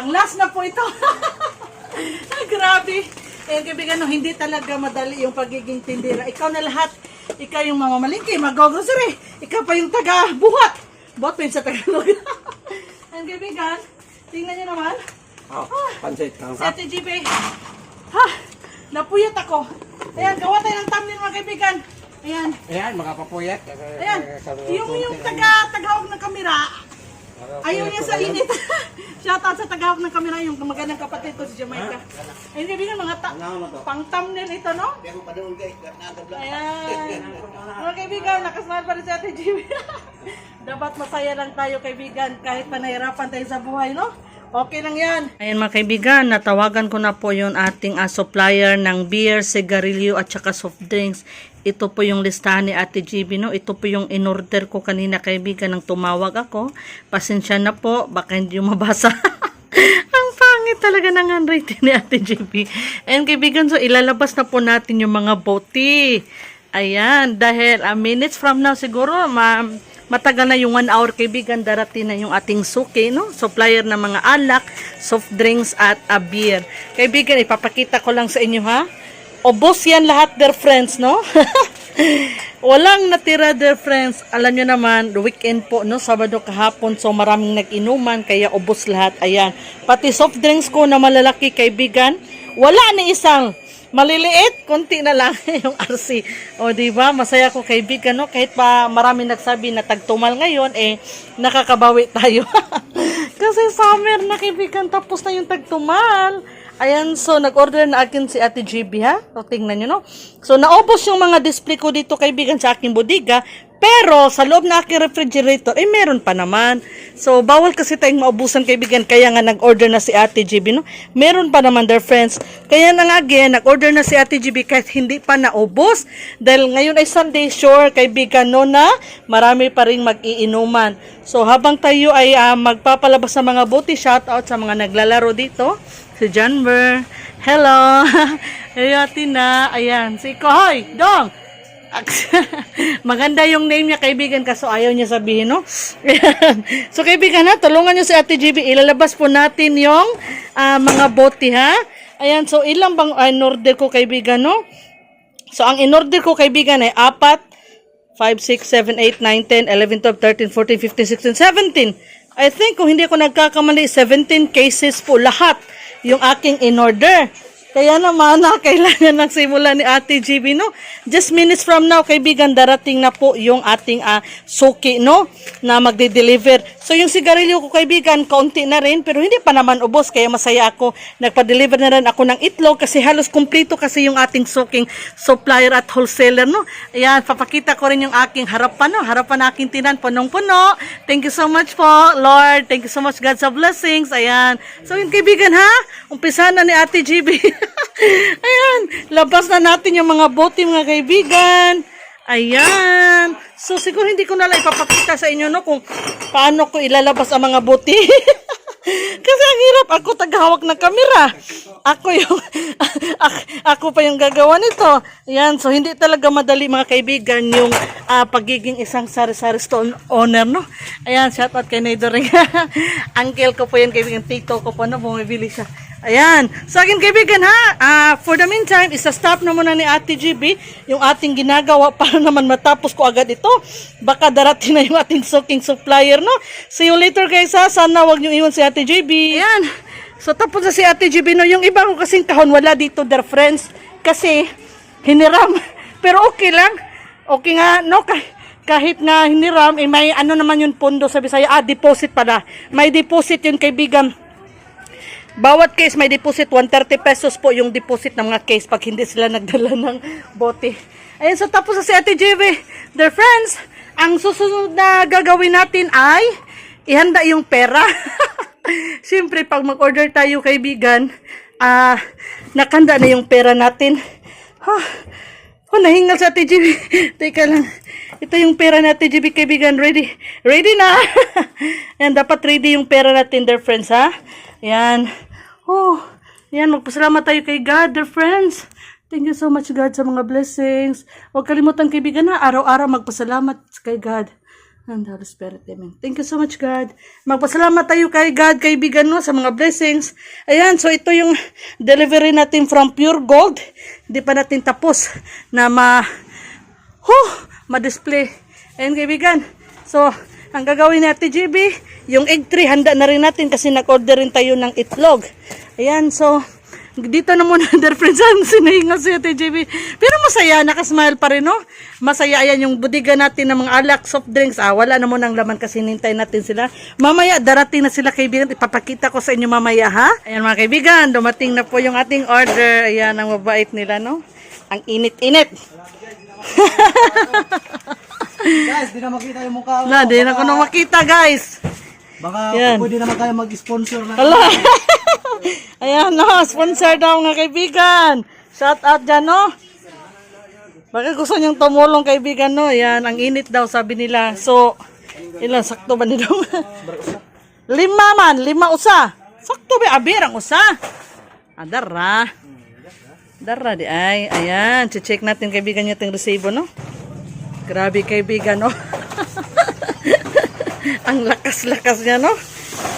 pang last na po ito. Ay, grabe. Eh, kaibigan, no, hindi talaga madali yung pagiging tindera. Ikaw na lahat. Ikaw yung mamamalingki, mag-grocery. Ikaw pa yung taga-buhat. Buhat pa yun sa Tagalog. Ang kaibigan, tingnan nyo naman. Oh, pansit lang Si Ate GB. Ha! Napuyat ako. Ayan, gawa tayo ng thumbnail mga kaibigan. Ayan. Ayan, mga papuyat. Ayan. Yung, yung taga, tagahawag ng kamera, ayaw niya sa init. Shoutout sa tagahawag ng kamera, yung magandang kapatid ko si Jamaica. Ayun kaibigan, mga ta- pang thumbnail ito, no? Ayan. Mga kaibigan, nakasmile pa rin si Ate GB. Dapat masaya lang tayo kaibigan kahit panahirapan tayo sa buhay, no? Okay lang yan. Ayan mga kaibigan, natawagan ko na po yung ating ah, supplier ng beer, sigarilyo at saka soft drinks. Ito po yung listahan ni Ate GB, no? Ito po yung in-order ko kanina kaibigan nang tumawag ako. Pasensya na po, baka hindi yung mabasa. Ang pangit talaga ng handwriting ni Ate GB. Ayan kaibigan, so ilalabas na po natin yung mga boti. Ayan, dahil a minutes from now siguro, ma matagal na yung one hour kaibigan, darating na yung ating suki, no? Supplier ng mga alak, soft drinks at a beer. Kaibigan, ipapakita ko lang sa inyo ha. Obos yan lahat, dear friends, no? Walang natira, dear friends. Alam nyo naman, weekend po, no? Sabado kahapon, so maraming nag-inuman, kaya ubos lahat. Ayan. Pati soft drinks ko na malalaki, kaibigan, wala ni isang maliliit, konti na lang yung RC. O, di ba? Masaya ko kaibigan, no? Kahit pa marami nagsabi na tagtumal ngayon, eh, nakakabawi tayo. Kasi summer na kaibigan, tapos na yung tagtumal. Ayan, so nag-order na akin si Ate GB ha. So tingnan nyo no. So naubos yung mga display ko dito kaibigan sa aking bodega. Pero sa loob na aking refrigerator, eh meron pa naman. So bawal kasi tayong maubusan kaibigan. Kaya nga nag-order na si Ate GB no. Meron pa naman their friends. Kaya na nga again, nag-order na si Ate GB kahit hindi pa naubos. Dahil ngayon ay Sunday, sure kaibigan no na marami pa rin mag-iinuman. So habang tayo ay ah, magpapalabas sa mga booty, shout out sa mga naglalaro dito si Janver. Hello. Hey, Tina. Ayan. Si Kohoy. Dong. Maganda yung name niya, kaibigan, kaso ayaw niya sabihin, no? So, kaibigan, ha, tulungan niyo si Ate GB. Ilalabas po natin yung ah, mga bote, ha? Ayan, so, ilang bang uh, in-order ko, kaibigan, no? So, ang in-order ko, kaibigan, ay apat, 5, 6, 7, 8, 9, 10, 11, 12, 13, 14, 15, 16, 17. I think kung hindi ako nagkakamali, 17 cases po lahat yung aking in-order. Kaya naman, na kailangan ng simula ni Ate GB, no? Just minutes from now, kaibigan, darating na po yung ating ah, suki, no? Na magde-deliver. So, yung sigarilyo ko, kaibigan, kaunti na rin, pero hindi pa naman ubos, kaya masaya ako. Nagpa-deliver na rin ako ng itlog kasi halos kumplito kasi yung ating suking supplier at wholesaler, no? Ayan, papakita ko rin yung aking harapan, no? Harapan na aking tinan, punong-puno. Thank you so much po, Lord. Thank you so much, God, sa blessings. Ayan. So, yung kaibigan, ha? Umpisa na ni Ate GB. Ayan, labas na natin yung mga bote, mga kaibigan. Ayan. So, siguro hindi ko na lang ipapakita sa inyo, no, kung paano ko ilalabas ang mga bote. Kasi ang hirap ako taghawak ng kamera. Ako yung ak- ako pa yung gagawa nito. Ayan, so hindi talaga madali mga kaibigan yung ah, pagiging isang sari-sari store owner, no? Ayan, shout out kay Neidoring. Uncle ko po yan, kaibigan. Tito ko po, no? Bumibili siya. Ayan. So, akin kaibigan ha, ah, for the meantime, isa-stop na muna ni Ate GB yung ating ginagawa para naman matapos ko agad ito. Baka darating na yung ating soaking supplier, no? See you later guys ha. Sana wag niyo iwan si Ate GB. Ayan. So, tapos na si Ate GB, no? Yung iba ko kasing kahon wala dito, their friends. Kasi, hiniram. Pero okay lang. Okay nga, no? Kah- kahit nga hiniram, eh, may ano naman yung pondo sa Bisaya. Ah, deposit pala. May deposit yun, kaibigan. Bawat case may deposit 130 pesos po yung deposit ng mga case pag hindi sila nagdala ng bote. Ayun, so tapos na si Ate JB. Dear friends, ang susunod na gagawin natin ay ihanda yung pera. Siyempre, pag mag-order tayo kaibigan, ah, nakanda na yung pera natin. Huh. Oh, nahingal sa Ate JB. Teka lang. Ito yung pera natin, JB kaibigan. Ready? Ready na! Yan, dapat ready yung pera natin, dear friends, ha? Yan. Oh, yan. Magpasalamat tayo kay God, dear friends. Thank you so much, God, sa mga blessings. Huwag kalimutan, kaibigan, ha? Araw-araw magpasalamat kay God. and the Holy Spirit. Amen. Thank you so much, God. Magpasalamat tayo kay God, kaibigan mo, sa mga blessings. Ayan, so ito yung delivery natin from Pure Gold. Hindi pa natin tapos na ma... Huh, ma-display. Ayan, kaibigan. So, ang gagawin natin, GB, yung egg tree, handa na rin natin kasi nag-order rin tayo ng itlog. Ayan, so, dito na muna, dear friends, ang sinahinga si Ate JB. Pero masaya, nakasmile pa rin, no? Masaya, ayan yung budiga natin ng mga alak, soft drinks. Ah, wala na muna ang laman kasi nintay natin sila. Mamaya, darating na sila, kaibigan. Ipapakita ko sa inyo mamaya, ha? Ayan, mga kaibigan, dumating na po yung ating order. Ayan, ang mabait nila, no? Ang init-init. Guys, di na makita yung mukha. Na, di na ko na makita, guys. Baka Yan. pwede naman kayo mag-sponsor na. Hala. Ayan, no, sponsor daw mga kaibigan. Shout out dyan, no? Baka gusto niyang tumulong kaibigan, no? Ayan, ang init daw, sabi nila. So, ilan, sakto ba nila? lima man, lima usa. Sakto ba, abir ang usa. Adara. Dara di ay. Ayan, check natin kaibigan niyo itong resibo, no? Grabe kaibigan, no? ang lakas-lakas niya, no?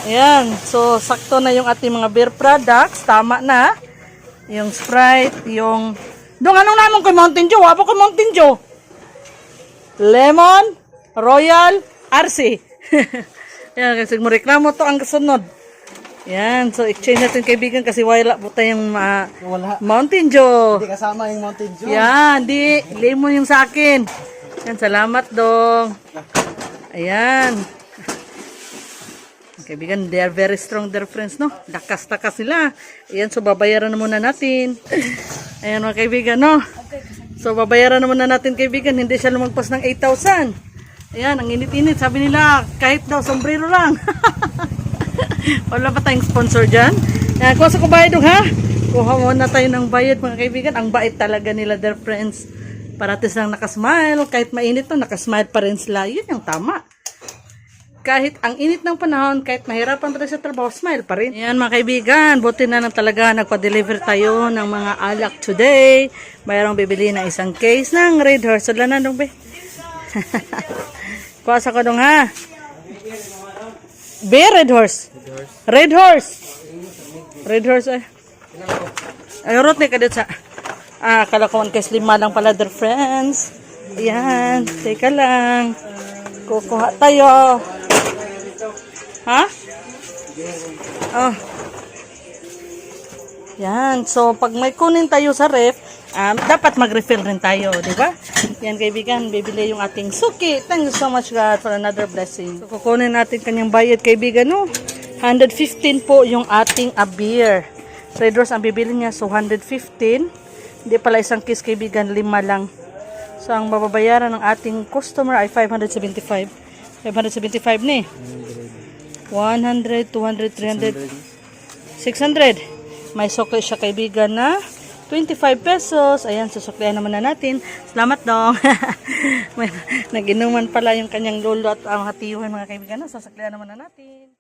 Ayan, so sakto na yung ating mga beer products. Tama na. Yung Sprite, yung... Dong, anong naman kay Mountain Dew? Wapo kay Mountain Dew. Lemon, Royal, RC. Ayan, kasi mo reklamo to ang kasunod. Yan, so exchange natin kaibigan kasi wala po tayong ma- Wala. Mountain Dew. Hindi kasama yung Mountain Dew. Yan, di. Lemon yung sa akin. Yan, salamat dong. Ayan. Kaibigan, they are very strong, their friends, no? Lakas-takas nila. Ayan, so babayaran na muna natin. Ayan, mga kaibigan, no? So, babayaran na muna natin, kaibigan. Hindi siya lumagpas ng 8,000. Ayan, ang init-init. Sabi nila, kahit daw, sombrero lang. Wala pa tayong sponsor dyan. Ayan, kuha sa kubayad ha? Kuha muna tayo ng bayad, mga kaibigan. Ang bait talaga nila, their friends. Paratis lang nakasmile. Kahit mainit to, nakasmile pa rin sila. Yun yung tama kahit ang init ng panahon, kahit mahirapan pa tayo sa trabaho, smile pa rin. Yan mga kaibigan, buti na lang talaga nagpa-deliver tayo ng mga alak today. Mayroong bibili na isang case ng Red Horse. Wala na dong be. Kuha sa ko dong ha. Be, Red Horse. Red Horse. Red Horse ay. Ay, urot ni kadit sa. Ah, kala ko one lima lang pala, dear friends. Ayan, teka lang. Kukuha tayo. Ha? Oh. Yan. So, pag may kunin tayo sa ref, um, dapat mag-refill rin tayo, di ba? Yan, kaibigan, bibili yung ating suki. Thank you so much, God, for another blessing. So, kukunin natin kanyang bayad, kaibigan, no? 115 po yung ating a beer. Rose, ang bibili niya, so 115. Hindi pala isang kiss, kaibigan, lima lang. So, ang mababayaran ng ating customer ay 575. 575 ni. 100, 200, 300, 600. May sukli siya kaibigan na 25 pesos. Ayan, susuklihan naman na natin. Salamat dong. Nag-inuman pala yung kanyang lolo at ang hatiyuhan mga kaibigan. Sasuklihan naman na natin.